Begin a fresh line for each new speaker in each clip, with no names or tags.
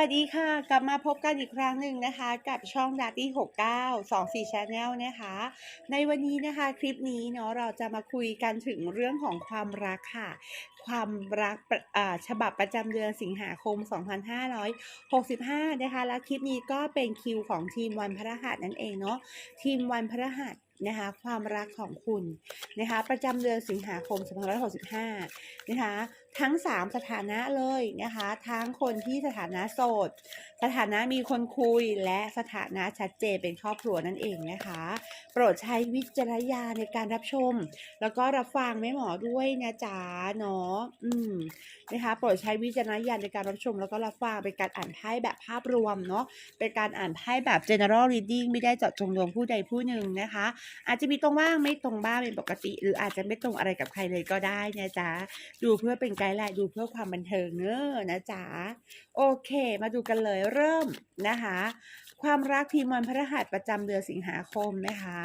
วัสดีค่ะ กลับมาพบกันอีกครั้งหนึ่งนะคะ กับช่องดาร์ตี้69 24 Channel นะคะ ในวันนี้นะคะคลิปนี้เนาะเราจะมาคุยกันถึงเรื่องของความรักค่ะ ความรักประอ่าฉบับประจำเดือนสิงหาคม 2565 นะคะ และคลิปนี้ก็เป็นคิวของทีมวันพฤหัสนั่นเองเนาะ ทีมวันพฤหัสนะคะความรักของคุณนะคะประจำเดือนสิงหาคม 2565 นะคะทั้ง 3 สถานะเลยนะคะทั้งคนที่สถานะโสด สถานะมีคนคุยและสถานะชัดเจนเป็นครอบครัวนั่นเองนะคะ โปรดใช้วิจารณญาณในการรับชม แล้วก็รับฟังแม่หมอด้วยนะจ๊ะเนาะอืมนะคะโปรดใช้วิจารณญาณในการรับชมแล้วก็รับฟังเป็นการอ่านไพ่แบบภาพรวมเนาะเป็นการอ่านไพ่แบบ general reading ไม่ได้เจาะจงดวงผู้ใดผู้หนึ่งนะคะ อาจจะมีตรงบ้างไม่ตรงบ้างเป็นปกติ หรืออาจจะไม่ตรงอะไรกับใครเลยก็ได้นะจ๊ะดูเพื่อเป็นไกด์ไลน์ดูเพื่อความบันเทิงเนอะนะจ๊ะโอเค มาดูกันเลยเริ่มนะคะ ความรักทีมวันพฤหัสประจำเดือนสิงหาคมนะคะ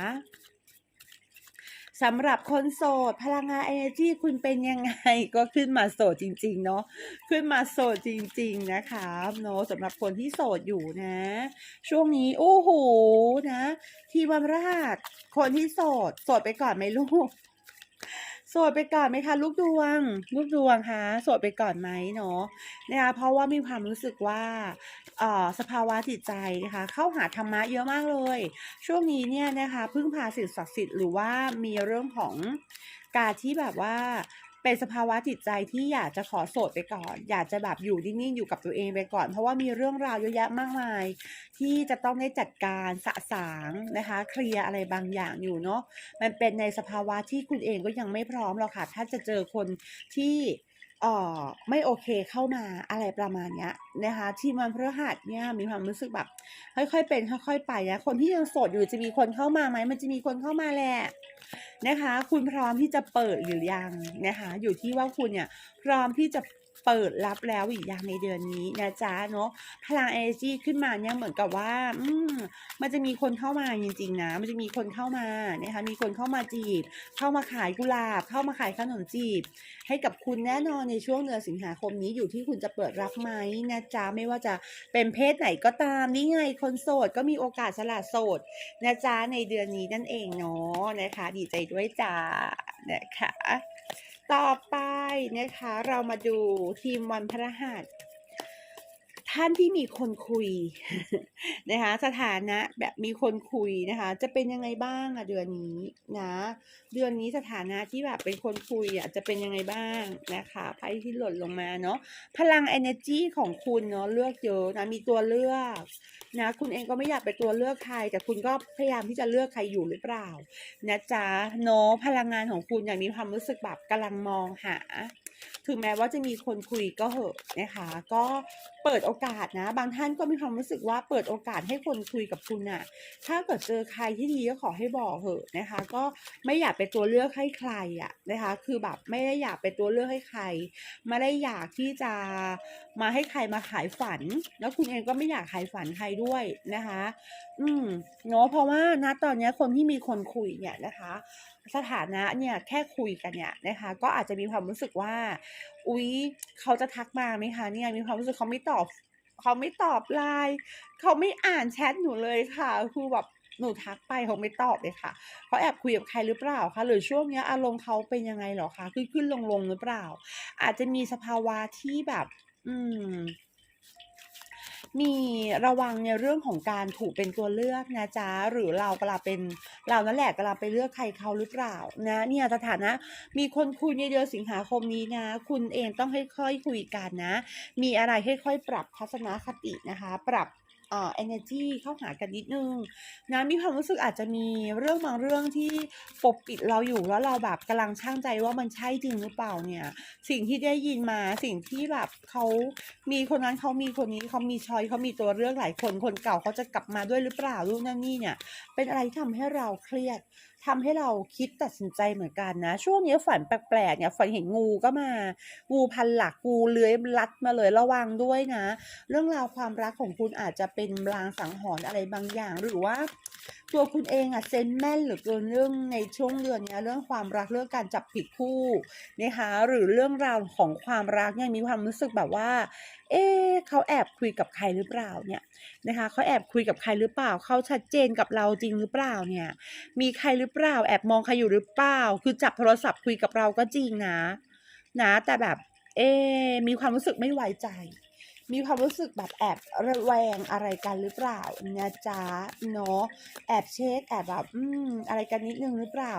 สำหรับคนโสด พลังงาน energy คุณเป็นยังไง ก็ขึ้นมาโสดจริง ๆ เนาะขึ้นมาโสดจริง ๆ นะคะเนาะสำหรับคนที่โสดอยู่นะ ช่วงนี้โอ้โหนะ ทีวันพฤหัสคนที่โสด โสดไปก่อนไหมลูกโสดไปก่อนไหมคะลูกดวง ลูกดวงคะโสดไปก่อนไหมเนาะนะคะเพราะว่ามีความรู้สึกว่า สภาวะจิตใจนะคะเข้าหาธรรมะเยอะมากเลย ช่วงนี้เนี่ยนะคะพึ่งพาสิ่งศักดิ์สิทธิ์หรือว่ามีเรื่องของการที่แบบว่าเป็นสภาวะจิตใจที่อยากจะขอโสดไปก่อน อยากจะแบบอยู่นิ่งๆอยู่กับตัวเองไปก่อน เพราะว่ามีเรื่องราวเยอะแยะมากมาย ที่จะต้องได้จัดการสะสางนะคะ เคลียร์อะไรบางอย่างอยู่เนาะมันเป็นในสภาวะที่คุณเองก็ยังไม่พร้อมหรอกค่ะถ้าจะเจอคนที่ เอ่อไม่โอเคเข้ามาอะไรประมาณเนี้ยนะคะที่มันพฤหัสเนี่ยมีความรู้สึกแบบ ค่อยๆเป็นค่อยๆไปนะคนที่ยังโสดอยู่จะมีคนเข้ามาไหมมันจะมีคนเข้ามาแหละนะคะ คุณพร้อมที่จะเปิดหรือยังนะคะ อยู่ที่ว่าคุณเนี่ยพร้อมที่จะ เปิดรับแล้วอีกอย่างในเดือนนี้นะจ๊ะเนาะพลัง energy ขึ้นมาเนี่ยเหมือนกับว่า อืมมันจะมีคนเข้ามาจริงๆนะ มันจะมีคนเข้ามานะคะมีคนเข้ามาจีบ เข้ามาขายกุหลาบ เข้ามาขายขนมจีบ ให้กับคุณแน่นอนในช่วงเดือนสิงหาคมนี้อยู่ที่คุณจะเปิดรับไหมนะจ๊ะไม่ว่าจะเป็นเพศไหนก็ตามนี่ไงคนโสดก็มีโอกาสสละโสดนะจ๊ะในเดือนนี้นั่นเองเนาะนะคะ ดีใจด้วยจ้านะคะ ต่อไปนะคะ เรามาดูทีมวันพระหัส ท่านที่มีคนคุยนะคะสถานะแบบมีคนคุยนะคะ จะเป็นยังไงบ้างอะเดือนนี้นะ เดือนนี้สถานะที่แบบเป็นคนคุยอะจะเป็นยังไงบ้างนะคะไพ่ที่หล่นลงมาเนาะพลัง energy ของคุณเนาะเลือกเยอะนะมีตัวเลือกนะคุณเองก็ไม่อยากเป็นตัวเลือกใคร แต่คุณก็พยายามที่จะเลือกใครอยู่หรือเปล่านะจ๊ะเนาะพลังงานของคุณอย่างมีความรู้สึกแบบกำลังมองหา ถึงแม้ว่าจะมีคนคุยก็เหอะนะคะ ก็เปิดโอกาสนะ บางท่านก็มีความรู้สึกว่าเปิดโอกาสให้คนคุยกับคุณน่ะถ้าเกิดเจอใครที่ดีก็ขอให้บอกเหอะนะคะ ก็ไม่อยากเป็นตัวเลือกให้ใครอะนะคะ คือแบบไม่ได้อยากเป็นตัวเลือกให้ใคร ไม่ได้อยากที่จะมาให้ใครมาขายฝัน แล้วคุณเองก็ไม่อยากขายฝันใครด้วยนะคะ อืมเนาะเพราะว่าณตอนนี้คนที่มีคนคุยเนี่ยนะคะ สถานะเนี่ยแค่คุยกันเนี่ยนะคะ ก็อาจจะมีความรู้สึกว่า อุ๊ยเขาจะทักมาไหมคะเนี่ยมีความรู้สึกเขาไม่ตอบ เขาไม่ตอบไลน์เขาไม่อ่านแชทหนูเลยค่ะคือแบบหนูทักไปเขาไม่ตอบเลยค่ะเขาแอบคุยกับใครหรือเปล่าคะหรือช่วงเนี้ยอารมณ์เขาเป็นยังไงเหรอคะขึ้นขึ้นลงลงหรือเปล่า อาจจะมีสภาวะที่แบบ อืม มีระวังในเรื่องของการถูกเป็นตัวเลือกนะจ๊ะหรือเรากำลังเป็นเรานั่นแหละกำลังไปเลือกใครเขาหรือเปล่านะเนี่ยสถานะมีคนคุยในเดือนสิงหาคมนี้นะ คุณเองต้องค่อยๆคุยกันนะ มีอะไรค่อยๆปรับทัศนคตินะคะ ปรับ เอ่อ energy เข้าหากันนิดนึงนะมีความรู้สึกอาจจะมีเรื่องบางเรื่องที่ปกปิดเราอยู่แล้วเราแบบกำลังช่างใจว่ามันใช่จริงหรือเปล่าเนี่ย สิ่งที่ได้ยินมาสิ่งที่แบบเขามีคนนั้นเขามีคนนี้เขามีชอยเขามีตัวเรื่องหลายคนคนเก่าเขาจะกลับมาด้วยหรือเปล่าลูกนั่นนี่เนี่ย เป็นอะไรที่ทำให้เราเครียดทำให้เราคิดตัดสินใจเหมือนกันนะ ช่วงนี้ฝันแปลกๆเนี่ยฝันเห็นงูก็มา งูพันหลักงูเลื้อยลัดมาเลยระวังด้วยนะ เรื่องราวความรักของคุณอาจจะเป็นลางสังหรณ์อะไรบางอย่าง หรือว่า ตัวคุณเองอะเซนแม่นหรือเกินเรื่องในช่วงเดือนเนี้ยเรื่องความรักเรื่องการจับผิดคู่นะคะหรือเรื่องราวของความรักเนี่ยมีความรู้สึกแบบว่า เอ๊เขาแอบคุยกับใครหรือเปล่าเนี่ยนะคะเขาแอบคุยกับใครหรือเปล่าเขาชัดเจนกับเราจริงหรือเปล่าเนี่ยมีใครหรือเปล่า แอบมองใครอยู่หรือเปล่า คือจับโทรศัพท์คุยกับเราก็จริงนะ นะแต่แบบเอ๊มีความรู้สึกไม่ไว้ใจ มีความรู้สึกแบบแอบระแวงอะไรกันหรือเปล่านะจ๊ะเนาะแอบเช็คแอบแบบอืมอะไรกันนิดนึงหรือเปล่า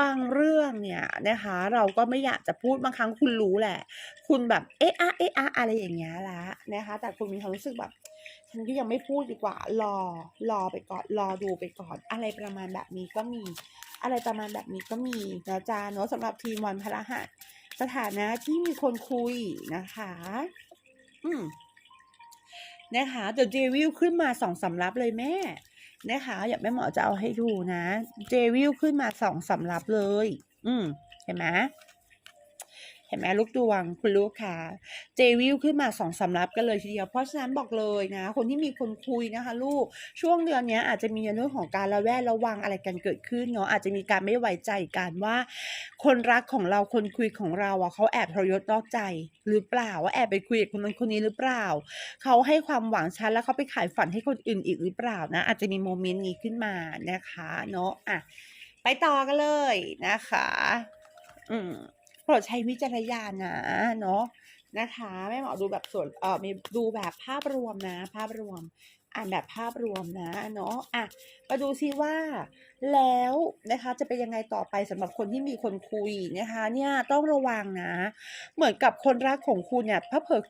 บางเรื่องเนี่ยนะคะ เราก็ไม่อยากจะพูดบางครั้งคุณรู้แหละ คุณแบบเอ๊ะอะเอ๊ะอะอะไรอย่างเงี้ยละนะคะ แต่คุณมีความรู้สึกแบบฉันก็ยังไม่พูดดีกว่า รอ รอไปก่อน รอดูไปก่อน อะไรประมาณแบบนี้ก็มี อะไรประมาณแบบนี้ก็มีนะจ๊ะเนาะสำหรับทีมวันพระรหัสสถานะที่มีคนคุยนะคะ อืม นะคะเดี๋ยวเจวิลขึ้นมาสองสำรับเลยแม่นะคะอย่าแม่หมอจะเอาให้ดูนะ เจวิลขึ้นมาสองสำรับเลย อืมเห็นไหม เห็นไหมลูกดวงคุณลูกค่ะเจวิลขึ้นมาสองสำรับกันเลยทีเดียว เพราะฉะนั้นบอกเลยนะ คนที่มีคนคุยนะคะ ลูกช่วงเดือนนี้อาจจะมีในเรื่องของการระแวดระวังอะไรกันเกิดขึ้นเนาะอาจจะมีการไม่ไว้ใจกันว่า คนรักของเราคนคุยของเราอะเขาแอบทรยศนอกใจ หรือเปล่าว่าแอบไปคุยกับคนนั้นคนนี้หรือเปล่าเขาให้ความหวังฉันแล้วเขาไปขายฝันให้คนอื่นอีกหรือเปล่านะ อาจจะมีโมเมนต์นี้ขึ้นมานะคะ เนาะอะไปต่อกันเลยนะคะ อืม ปรดใช้วิจารณญาณนะเนาะนะคะแม่หมอดูแบบส่วนเออมีดูแบบภาพรวมนะ ภาพรวม อ่านแบบภาพรวมนะเนาะอะมาดูซิว่า แล้วนะคะจะเป็นยังไงต่อไปสำหรับคนที่มีคนคุยนะคะ เนี่ยต้องระวังนะ เหมือนกับคนรักของคุณเนี่ยพระเผอ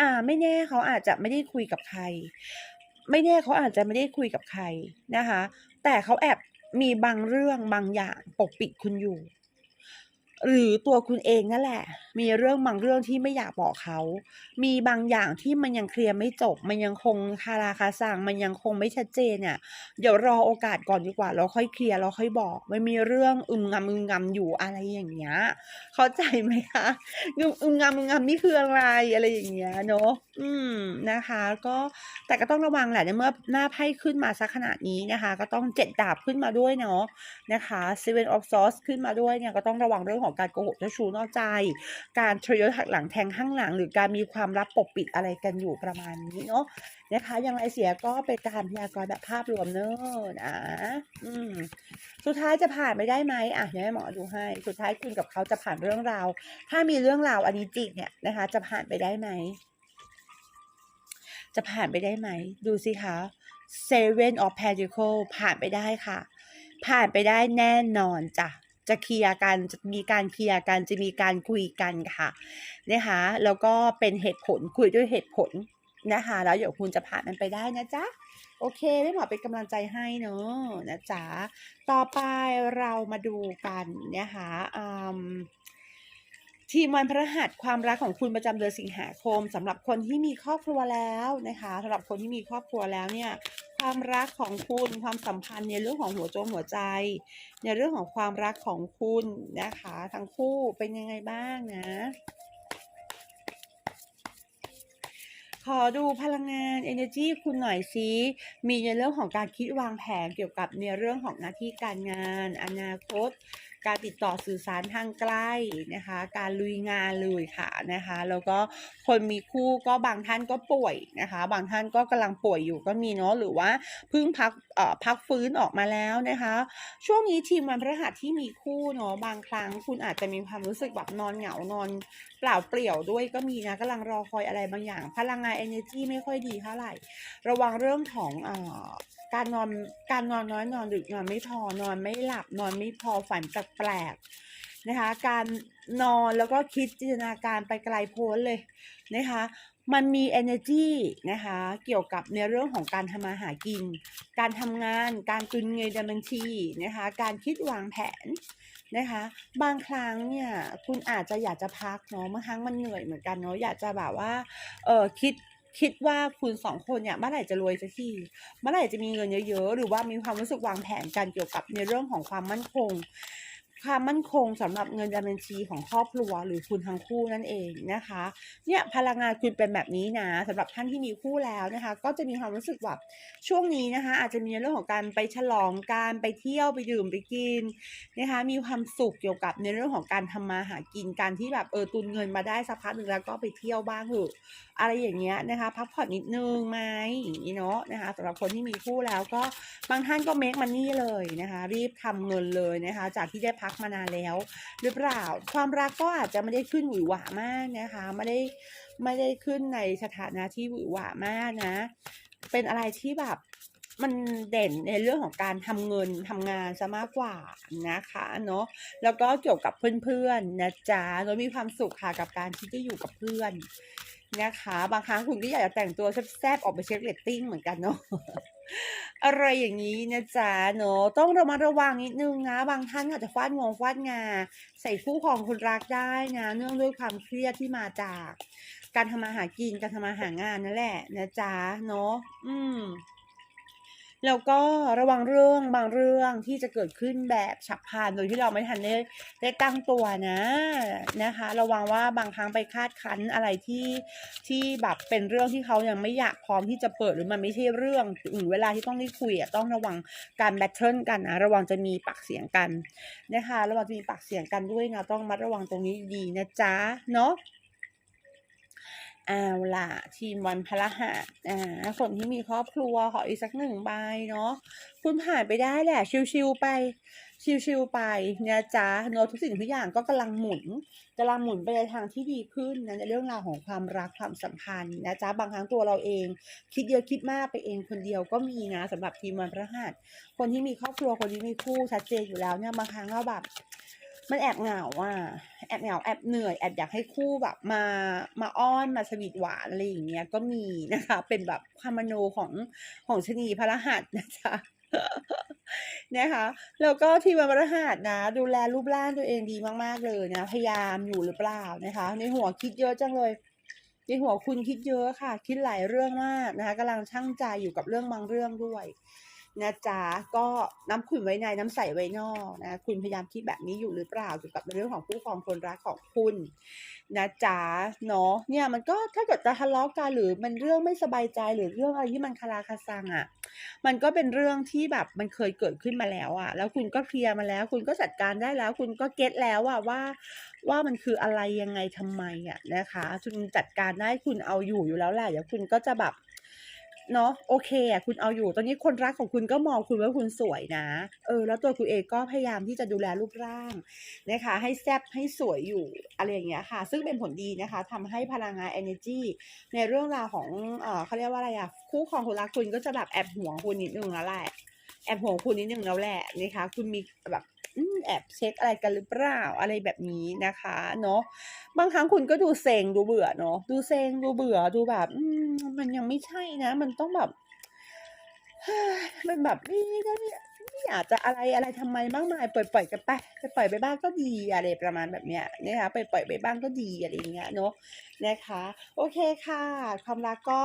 อ่าไม่แน่เขาอาจจะไม่ได้คุยกับใคร ไม่แน่เขาอาจจะไม่ได้คุยกับใครนะคะ แต่เขาแอบมีบางเรื่องบางอย่างปกปิดคุณอยู่ หรือตัวคุณเองนั่นแหละ มีเรื่องบางเรื่องที่ไม่อยากบอกเขา มีบางอย่างที่มันยังเคลียร์ไม่จบ มันยังคงคาราคาซังมันยังคงไม่ชัดเจนเนี่ยเดี๋ยวรอโอกาสก่อนดีกว่าเราค่อยเคลียร์เราค่อยบอกไม่มีเรื่องอึมงำอึมงำอยู่อะไรอย่างเงี้ยเข้าใจไหมคะอึมอึมงำอึมงำนี่คืออะไรอะไรอย่างเงี้ยเนาะ อืมนะคะ ก็แต่ก็ต้องระวังแหละในเมื่อหน้าไพ่ขึ้นมาสักขนาดนี้นะคะ ก็ต้องเจ็ดดาบขึ้นมาด้วยเนาะนะคะ seven of swords ขึ้นมาด้วยเนี่ยก็ต้องระวังเรื่องของการโกหกเจ้าชู้นอกใจ การทรยศหักหลังแทงข้างหลัง หรือการมีความลับปกปิดอะไรกันอยู่ประมาณนี้เนาะนะคะอย่างไรเสียก็เป็นการพยากรณ์แบบภาพรวมเนอะนะอืมสุดท้ายจะผ่านไปได้ไหมอะเดี๋ยวให้หมอดูให้ สุดท้ายคุณกับเขาจะผ่านเรื่องราว ถ้ามีเรื่องราวอันนี้จริงเนี่ยนะคะ จะผ่านไปได้ไหม จะผ่านไปได้ไหม ดูสิคะ Seven of Pentacles ผ่านไปได้ค่ะ ผ่านไปได้แน่นอนจ้ะจะเคลียร์กันจะมีการเคลียร์กันจะมีการคุยกันค่ะนะคะแล้วก็เป็นเหตุผลคุยด้วยเหตุผลนะคะแล้วเดี๋ยวคุณจะผ่านมันไปได้นะจ๊ะโอเคไม่หมอเป็นกำลังใจให้เนอะนะจ๊ะต่อไปเรามาดูกันนะคะอืม ทีมวันพฤหัสความรักของคุณประจำเดือนสิงหาคมสำหรับคนที่มีครอบครัวแล้วนะคะสำหรับคนที่มีครอบครัวแล้วเนี่ยความรักของคุณความสัมพันธ์ในเรื่องของหัวจงหัวใจ ในเรื่องของความรักของคุณนะคะ ทั้งคู่เป็นยังไงบ้างนะ ขอดูพลังงาน energy คุณหน่อยสิมีในเรื่องของการคิดวางแผนเกี่ยวกับในเรื่องของหน้าที่การงาน อนาคต การติดต่อสื่อสารทางไกลนะคะ การลุยงานเลยค่ะนะคะ แล้วก็คนมีคู่ก็บางท่านก็ป่วยนะคะ บางท่านก็กำลังป่วยอยู่ก็มีเนาะหรือว่าเพิ่งพักเอ่อพักฟื้นออกมาแล้วนะคะ ช่วงนี้ทีมวันพฤหัสที่มีคู่เนาะบางครั้งคุณอาจจะมีความรู้สึกแบบนอนเหงานอนเปล่าเปลี่ยวด้วยก็มีนะกำลังรอคอยอะไรบางอย่าง พลังงาน energy ไม่ค่อยดีเท่าไหร่ ระวังเรื่องของเอ่อ การนอนการนอนน้อยนอนดึกนอนไม่พอนอนไม่หลับนอนไม่พอฝันแปลกๆนะคะ การนอนแล้วก็คิดจินตนาการไปไกลโพ้นเลยนะคะมันมี energy นะคะเกี่ยวกับในเรื่องของการทำมาหากิน การทำงาน การตุนเงินในบัญชีนะคะการคิดวางแผนนะคะบางครั้งเนี่ยคุณอาจจะอยากจะพักเนาะบางครั้งมันเหนื่อยเหมือนกันเนาะอยากจะแบบว่าเออคิด คิดว่าคุณสองคนเนี่ยเมื่อไหร่จะรวยสักทีเมื่อไหร่จะมีเงินเยอะๆ หรือว่ามีความรู้สึกวางแผนกันเกี่ยวกับในเรื่องของความมั่นคง ความมั่นคงสำหรับเงินในบัญชีของครอบครัวหรือคุณทั้งคู่นั่นเองนะคะ เนี่ยพลังงานคุณเป็นแบบนี้นะสำหรับท่านที่มีคู่แล้วนะคะ ก็จะมีความรู้สึกแบบช่วงนี้นะคะ อาจจะมีเรื่องของการไปฉลองการไปเที่ยวไปดื่มไปกินนะคะ มีความสุขเกี่ยวกับในเรื่องของการทำมาหากินการที่แบบเออตุนเงินมาได้สักพักหนึ่งแล้วก็ไปเที่ยวบ้างเถอะอะไรอย่างเงี้ยนะคะพักผ่อนนิดนึงไหมอย่างนี้เนาะนะคะสำหรับคนที่มีคู่แล้วก็บางท่านก็เมคมันนี่เลยนะคะ รีบทำเงินเลยนะคะ จากที่ได้พักักมานานแล้ว หรือเปล่า ความรักก็อาจจะไม่ได้ขึ้นหวือหวามากนะคะไม่ได้ไม่ได้ขึ้นในสถานะที่หวือหวามากนะ เป็นอะไรที่แบบมันเด่นในเรื่องของการทำเงินทำงานซะมากกว่านะคะเนาะแล้วก็เกี่ยวกับเพื่อนๆนะจ๊ะเรามีความสุขค่ะกับการที่จะอยู่กับเพื่อนนะคะ บางครั้งคุณก็อยากจะแต่งตัวแซ่บๆออกไปเช็คเรตติ้งเหมือนกันเนาะ อะไรอย่างนี้นะจ๊ะเนาะต้องระมัดระวังนิดนึงนะ บางท่านอาจจะฟาดงวงฟาดงา ใส่คู่ของคนรักได้นะ เนื่องด้วยความเครียดที่มาจาก การทำมาหากินการทำมาหางานนั่นแหละนะจ๊ะเนาะอืม แล้วก็ระวังเรื่องบางเรื่องที่จะเกิดขึ้นแบบฉับพลันโดยที่เราไม่ทันได้ได้ตั้งตัวนะนะคะ ระวังว่าบางครั้งไปคาดคั้นอะไรที่ที่แบบเป็นเรื่องที่เขายังไม่อยากพร้อมที่จะเปิดหรือมันไม่ใช่เรื่องหรือเวลาที่ต้องได้คุยต้องระวังการแบทเทิลกันนะระวังจะมีปากเสียงกันนะคะระวังจะมีปากเสียงกันด้วยนะต้องมัดระวังตรงนี้ดีนะจ๊ะเนาะ เอาล่ะ ทีมวันพฤหัสอ่าคนที่มีครอบครัวขออีกสักหนึ่งใบเนาะคุณผ่านไปได้แหละ ชิวๆไป ชิวๆไปนะจ๊ะเนาะทุกสิ่งทุกอย่างก็กำลังหมุนกำลังหมุนไปในทางที่ดีขึ้นนะในเรื่องราวของความรักความสัมพันธ์นะจ๊ะบางครั้งตัวเราเอง คิดเยอะคิดมากไปเองคนเดียวก็มีนะสำหรับทีมวันพฤหัสคนที่มีครอบครัวคนที่มีคู่ชัดเจนอยู่แล้วเนี่ยบางครั้งก็แบบ มันแอบเหงาอะแอบเหงาแอบเหนื่อยแอบอยากให้คู่แบบมามาอ้อนมาสวีทหวานอะไรอย่างเงี้ยก็มีนะคะ เป็นแบบความมโนของของชนีพระรหัสนะจ๊ะนะคะแล้วก็ทีมวันพฤหัสนะ ดูแลรูปร่างตัวเองดีมาก ๆ เลยนะ พยายามอยู่หรือเปล่านะคะ ในหัวคิดเยอะจังเลย ในหัวคุณคิดเยอะค่ะ คิดหลายเรื่องมากนะคะกำลังช่างใจอยู่กับเรื่องบางเรื่องด้วย นะจ๊ะก็น้ำขุ่นไว้ในน้ำใสไว้นอกนะคุณพยายามคิดแบบนี้อยู่หรือเปล่าเกี่ยวกับเรื่องของคู่ครองคนรักของคุณนะจ๊ะเนาะเนี่ยมันก็ถ้าเกิดจะทะเลาะกันหรือมันเรื่องไม่สบายใจหรือเรื่องอะไรที่มันคาราคาซังอะ่ะมันก็เป็นเรื่องที่แบบมันเคยเกิดขึ้นมาแล้วอะ่ะ แล้วคุณก็เคลียร์มาแล้ว คุณก็จัดการได้แล้ว คุณก็เก็ตแล้วอะว่าว่ามันคืออะไรยังไงทำไมอะ่ะนะคะคุณจัดการได้คุณเอาอยู่อยู่แล้วแหละเดี๋ยวคุณก็จะแบบ เนาะโอเคอะคุณเอาอยู่ ตอนนี้คนรักของคุณก็มองคุณว่าคุณสวยนะ เออ แล้วตัวคุณเองก็พยายามที่จะดูแลรูปร่างนะคะ ให้แซบให้สวยอยู่อะไรอย่างเงี้ยค่ะ ซึ่งเป็นผลดีนะคะทำให้พลังงาน energy ในเรื่องราวของเออเขาเรียกว่าอะไรอะคู่ครองคนรักคุณก็จะแบบแอบห่วงคุณนิดนึงแล้วแหละแอบห่วงคุณนิดนึงแล้วแหละนะคะ คุณมีแบบ อืมแอบเช็คอะไรกันหรือเปล่าอะไรแบบนี้นะคะเนาะบางครั้งคุณก็ดูเซ็งดูเบื่อเนาะดูเซ็งดูเบื่อดูแบบมันยังไม่ใช่นะ มันต้องแบบมันแบบนี่นะเนี่ย อยากจะอะไรอะไรทำไมมากมายปล่อยปล่อยกันไปไปปล่อยไปบ้างก็ดีอะไรประมาณแบบเนี้ยนะคะไปปล่อยไปบ้างก็ดีอะไรอย่างเงี้ยเนาะนะคะ โอเคค่ะ ความรักก็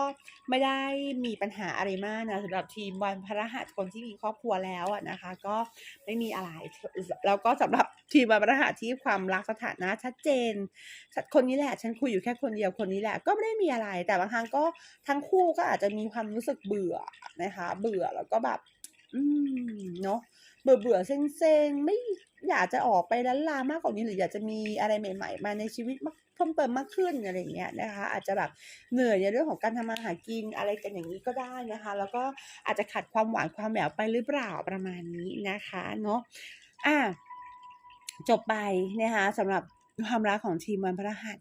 ไม่ได้มีปัญหาอะไรมากนะสำหรับทีมวันพระหัสคนที่มีครอบครัวแล้วอะนะคะ ก็ไม่มีอะไรแล้วก็สำหรับทีมวันพระหัสที่ความรักสถานะชัดเจนคนนี้แหละฉันคุยอยู่แค่คนเดียวคนนี้แหละก็ไม่ได้มีอะไร แต่บางครั้งก็ทั้งคู่ก็อาจจะมีความรู้สึกเบื่อนะคะ เบื่อแล้วก็แบบ อืมเนาะเบื่อเบื่อเซ็งเซ็งไม่อยากจะออกไปล้านลามากกว่านี้หรืออยากจะมีอะไรใหม่ ๆ มาในชีวิตมากเพิ่มเติมมากขึ้นอะไรอย่างเงี้ยนะคะ อาจจะแบบเหนื่อยในเรื่องของการทำมาหากินอะไรกันอย่างนี้ก็ได้นะคะ แล้วก็อาจจะขาดความหวานความแหววไปหรือเปล่าประมาณนี้นะคะเนาะอะจบไปนะคะสำหรับความรักของทีมวันพระหัส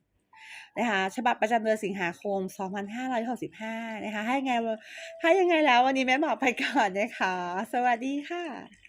นะคะฉบับประจำเดือนสิงหาคม 2565นะคะให้ยังไงให้ยังไงแล้ววันนี้แม่หมอไปก่อนนะคะ สวัสดีค่ะ